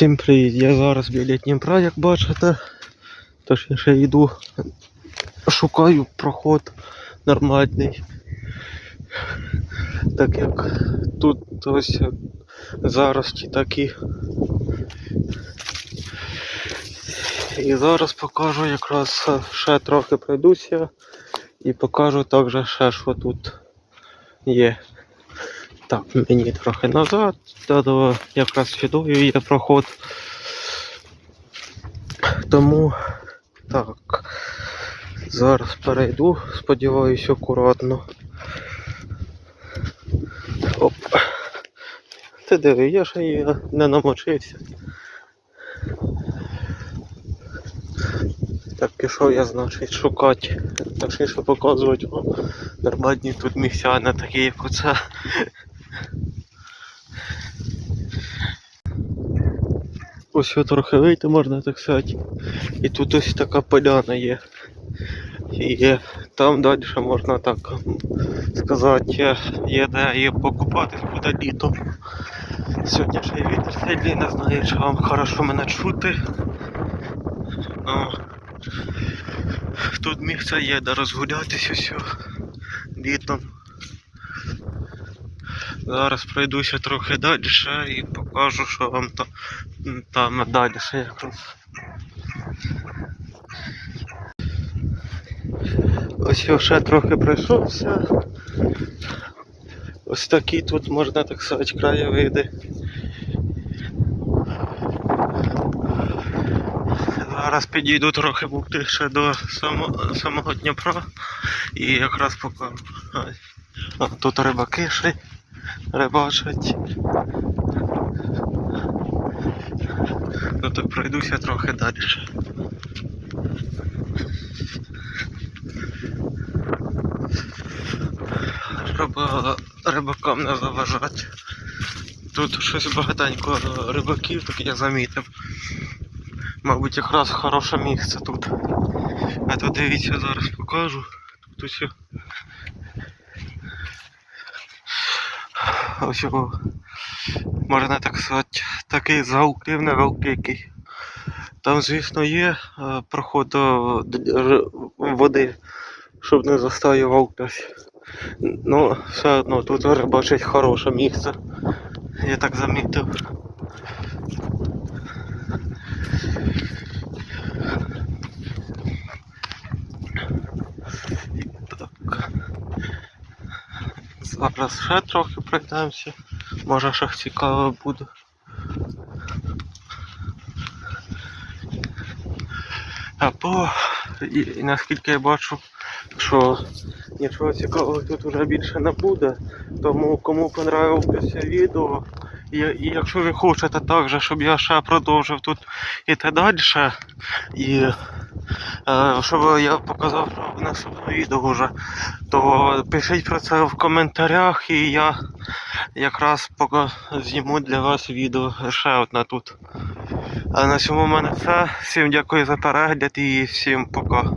Всім привіт! Я зараз біля Дніпра, як бачите. Тож я ще йду, шукаю проход нормальний. Так як тут ось зараз ті такі. І зараз покажу якраз ще трохи пройдуся і покажу також ще, що тут є. Так, мені трохи назад, та якраз сюди є проход. Тому так. Зараз перейду, сподіваюся, акуратно. Оп. Ти диви, я ще і не намочився. Так пішов я, значить, шукати. Точніше показувати вам нормальні тут місця, не такі, як оце. Ось трохи вийти можна так сказати. І тут ось така поляна є. І там далі можна так сказати, є де і покупатись буде літом. Сьогодні ще вітер сильний, не знаю, чи вам хорошо мене чути. Ну, тут місце є, де розгулятися все літом. Зараз пройдуся трохи далі і покажу, що вам там, там далі ще якраз. Ось я ще трохи пройшовся. Ось такі тут можна так сказати краєвиди. Зараз підійду трохи ближче до самого, самого Дніпра і якраз покажу. Тут рибаки ще рибачать. Так пройдуся трохи далі. Риба, рибакам не заважать. Тут щось багатенько рибаків, так я замітив. Мабуть, якраз хороше місце тут. А то дивіться, зараз покажу. Тут ось. Ось його, можна так сказати, такий загуклив невеликий. Там, звісно, є е, проход до води, щоб не застоював хтось. Ну, все одно тут рибачить хороше місце. Я так замітив. Зараз ще трохи пройдемося. Може ще цікаво буде. Або, і, і наскільки я бачу, що нічого цікавого тут вже більше не буде. Тому кому понравилося відео, і, і якщо ви хочете також, щоб я ще продовжив тут іти далі, і щоб я показав що наступне відео вже, то пишіть про це в коментарях і я якраз зніму для вас відео ще одне тут. А на цьому в мене все. Всім дякую за перегляд і всім пока.